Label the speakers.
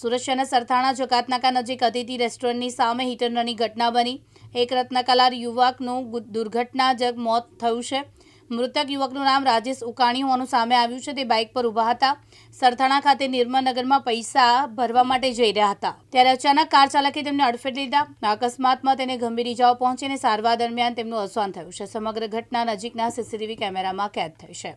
Speaker 1: સુરત શહેરના સરથાણા જકાતનાકા નજીક અતિથિ રેસ્ટોરન્ટની સામે હિટ એન્ડ રનની ઘટના બની. એક રત્નકલાર યુવકનું ગુ- દુર્ઘટનાજનક મોત થયું છે. મૃતક યુવકનું નામ રાજેશ ઉકાણી હોવાનું સામે આવ્યું છે. તે બાઇક પર ઊભા હતા. સરથાણા ખાતે નિર્મળનગરમાં પૈસા ભરવા માટે જઈ રહ્યા હતા. ત્યારે અચાનક કાર ચાલકે તેમને અડફેટ લીધા. અકસ્માતમાં તેને ગંભીર ઇજાઓ પહોંચીને સારવાર દરમિયાન તેમનું અવસાન થયું છે. સમગ્ર ઘટના નજીકના સીસીટીવી કેમેરામાં કેદ થઈ છે.